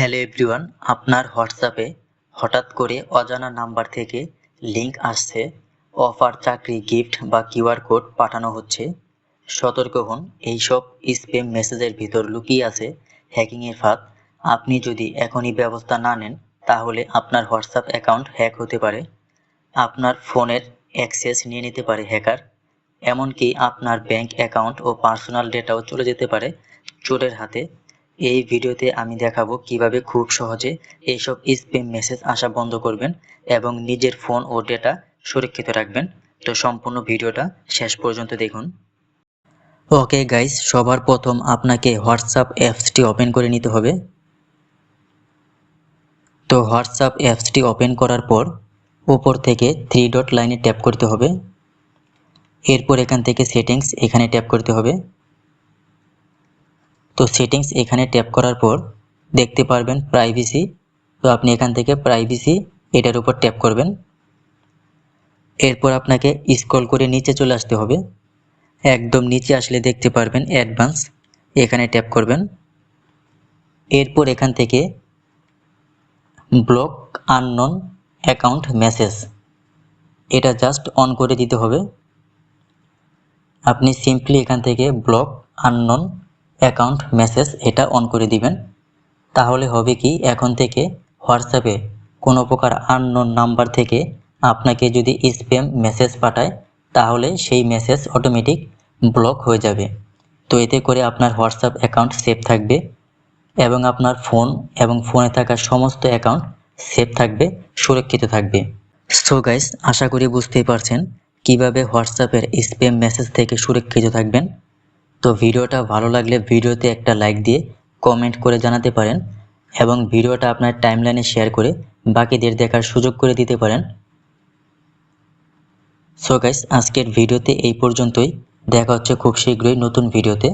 Hello everyone, আপনার হোয়াটসঅ্যাপে হঠাৎ করে অজানা নাম্বার থেকে লিংক আসছে, অফার, চাকরি, গিফট বা কিউআর কোড পাঠানো হচ্ছে। সতর্ক হন, এইসব স্প্যাম মেসেজের ভিতর লুকিয়ে আছে হ্যাকিংয়ের ফাঁদ। আপনি যদি এখনই ব্যবস্থা না নেন, তাহলে আপনার হোয়াটসঅ্যাপ অ্যাকাউন্ট হ্যাক হতে পারে। আপনার ফোনের অ্যাক্সেস নিয়ে নিতে পারে হ্যাকার। এমনকি আপনার ব্যাংক অ্যাকাউন্ট ও পার্সোনাল ডেটাও চলে যেতে পারে চোরের হাতে। এই ভিডিওতে আমি দেখাবো কীভাবে খুব সহজে এইসব স্প্যাম মেসেজ আসা বন্ধ করবেন এবং নিজের ফোন ও ডেটা সুরক্ষিত রাখবেন। তো সম্পূর্ণ ভিডিওটা শেষ পর্যন্ত দেখুন। ওকে গাইস সবার প্রথম আপনাকে হোয়াটসঅ্যাপ অ্যাপসটি ওপেন করে নিতে হবে। তো হোয়াটসঅ্যাপ অ্যাপসটি ওপেন করার পর উপর থেকে থ্রি ডট লাইনে ট্যাপ করতে হবে। এরপর এখান থেকে সেটিংস এখানে ট্যাপ করতে হবে। তো সেটিংস এখানে ট্যাপ করার পর দেখতে পারবেন প্রাইভেসি তো আপনি এখান থেকে প্রাইভেসি এটার উপর ট্যাপ করবেন। এরপর আপনাকে স্ক্রল করে নিচে চলে আসতে হবে। একদম নিচে আসলে দেখতে পারবেন অ্যাডভান্স এখানে ট্যাপ করবেন। এরপর এখান থেকে ব্লক আননোন অ্যাকাউন্ট মেসেজ এটা জাস্ট অন করে দিতে হবে। আপনি সিম্পলি এখান থেকে ব্লক আননোন অ্যাকাউন্ট মেসেজ এটা অন করে দিবেন। তাহলে হবে কি, এখন থেকে হোয়াটসঅ্যাপে কোনো প্রকার আননোন নাম্বার থেকে আপনাকে যদি স্প্যাম মেসেজ পাঠায়, তাহলে সেই মেসেজ অটোমেটিক ব্লক হয়ে যাবে। তো এতে করে আপনার হোয়াটসঅ্যাপ অ্যাকাউন্ট সেভ থাকবে এবং আপনার ফোন এবং ফোনে থাকা সমস্ত অ্যাকাউন্ট সেভ থাকবে, সুরক্ষিত থাকবে। সো গাইস আশা করি বুঝতেই পারছেন কীভাবে হোয়াটসঅ্যাপের স্প্যাম মেসেজ থেকে সুরক্ষিত থাকবেন। তো ভিডিওটা ভালো লাগলে ভিডিওতে একটা লাইক দিয়ে কমেন্ট করে জানাতে পারেন এবং ভিডিওটা আপনার টাইমলাইনে শেয়ার করে বাকিদের দেখার সুযোগ করে দিতে পারেন। সো গাইস আজকের ভিডিওতে এই পর্যন্তই। দেখা হচ্ছে খুব শীঘ্রই নতুন ভিডিওতে।